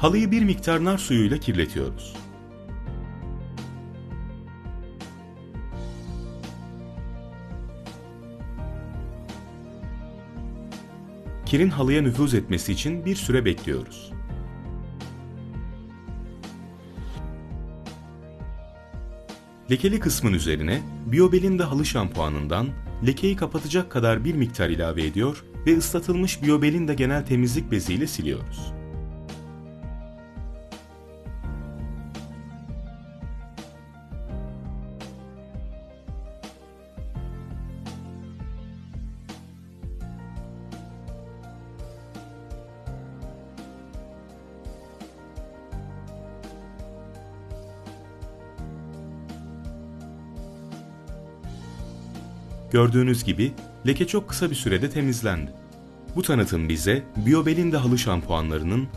Halıyı bir miktar nar suyuyla kirletiyoruz. Kirin halıya nüfuz etmesi için bir süre bekliyoruz. Lekeli kısmın üzerine Biobelinda halı şampuanından lekeyi kapatacak kadar bir miktar ilave ediyor ve ıslatılmış Biobelinda genel temizlik beziyle siliyoruz. Gördüğünüz gibi leke çok kısa bir sürede temizlendi. Bu tanıtım bize Biobelinda halı şampuanlarının